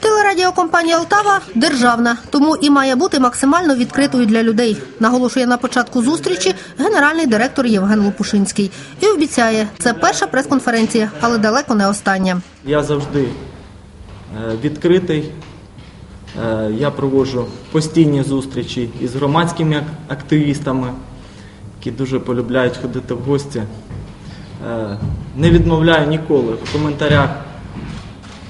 Телерадіокомпанія Алтава державна, тому і має бути максимально відкритою для людей. Наголошує на початку зустрічі генеральний директор Євген Лопушинський. І обіцяє, це перша прес-конференція, але далеко не остання. Я завжди е, відкритий. Е, Я проводжу постійні зустрічі із громадськими активістами, які дуже полюбляють ходити в гості. Е, Не відмовляю ніколи в коментарях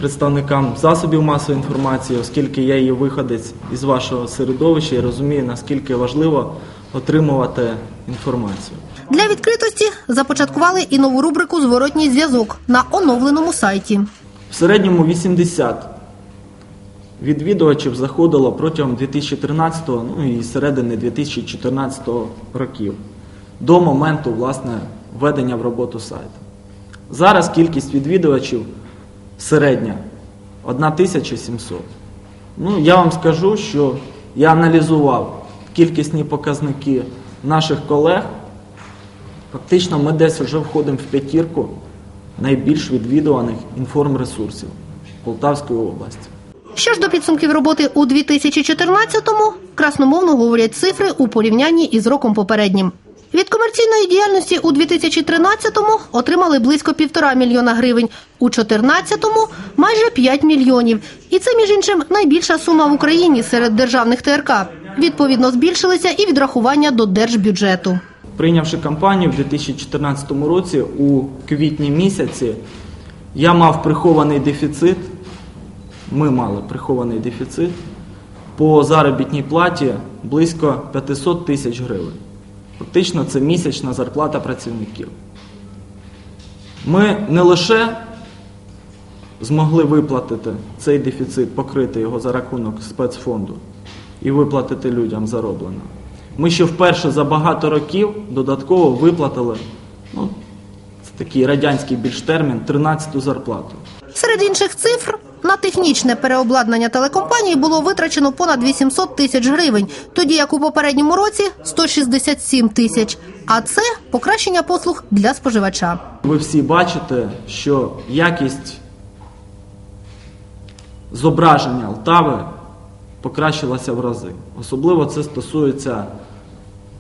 представникам засобів масової інформації, оскільки я є виходець із вашого середовища і розумію, наскільки важливо отримувати інформацію. Для відкритості започаткували і нову рубрику Зворотній зв'язок на оновленому сайті. В середньому 80 відвідувачів заходило протягом 2013 ну і середини 2014 років до моменту власне введення в роботу сайту. Зараз кількість відвідувачів середня 1700. Ну, я вам скажу, що я аналізував кількісні показники наших колег. Фактично, ми десь вже входимо в п'ятірку найбільш відвідуваних інформресурсів Полтавської області. Що ж до підсумків роботи у 2014-му, красномовно говорять цифри у порівнянні із роком попереднім. Від комерційної діяльності у 2013-му отримали близько півтора мільйона гривень, у 2014-му – майже 5 мільйонів. І це, між іншим, найбільша сума в Україні серед державних ТРК. Відповідно, збільшилися і відрахування до держбюджету. Прийнявши кампанію в 2014 році, у квітні місяці, я мав прихований дефіцит. Ми мали прихований дефіцит по заробітній платі близько 500 тисяч гривень. Фактично, це місячна зарплата працівників. Ми не лише змогли виплатити цей дефіцит, покрити його за рахунок спецфонду і виплатити людям зароблено. Ми ще вперше за багато років додатково виплатили, ну, це такий радянський більш термін, 13-ту зарплату. Серед інших цифр на технічне переобладнання телекомпанії було витрачено понад 800 тисяч гривень, тоді як у попередньому році 167 тисяч. А це покращення послуг для споживача. Ви всі бачите, що якість зображення Алтави покращилася в рази. Особливо це стосується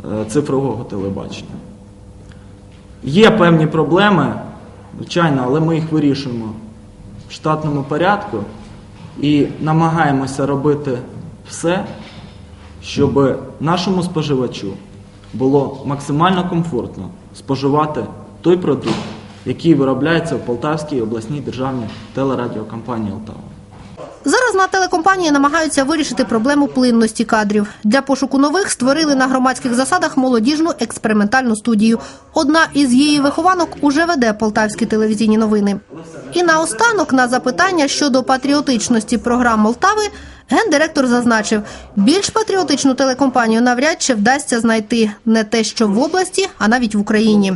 е, цифрового телебачення. Є певні проблеми, звичайно, але ми їх вирішуємо штатному порядку і намагаємося робити все, щоб нашому споживачу було максимально комфортно споживати той продукт, який виробляється в Полтавській обласній державній телерадіокомпанії Алтава. На телекомпанії намагаються вирішити проблему плинності кадрів. Для пошуку нових створили на громадських засадах молодіжну експериментальну студію. Одна із її вихованок уже веде полтавські телевізійні новини. І наостанок на запитання щодо патріотичності програм Молтави гендиректор зазначив, більш патріотичну телекомпанію навряд чи вдасться знайти не те, що в області, а навіть в Україні.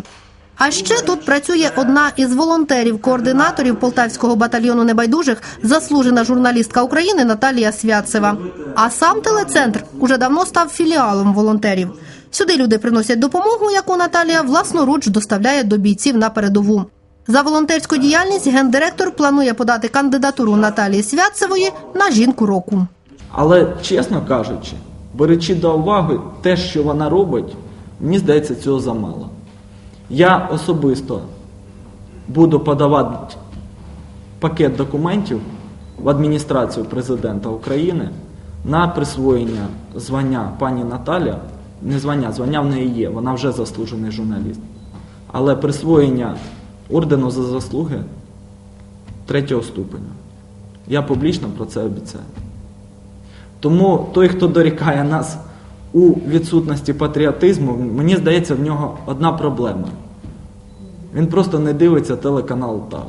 А ще тут працює одна із волонтерів-координаторів Полтавського батальйону небайдужих, заслужена журналістка України Наталія Святцева. А сам телецентр уже давно став філіалом волонтерів. Сюди люди приносять допомогу, яку Наталія власноруч доставляє до бійців на передову. За волонтерську діяльність гендиректор планує подати кандидатуру Наталії Святцевої на жінку року. Але, чесно кажучи, беручи до уваги те, що вона робить, мені здається, цього замало. Я особисто буду подавати пакет документів в адміністрацію президента України на присвоєння звання пані Наталя, не звання, звання в неї є, вона вже заслужений журналіст, але присвоєння ордену за заслуги третього ступеня. Я публічно про це обіцяю. Тому той, хто дорікає нас у відсутності патріотизму, мені здається, в нього одна проблема. Він просто не дивиться телеканал ТАВ.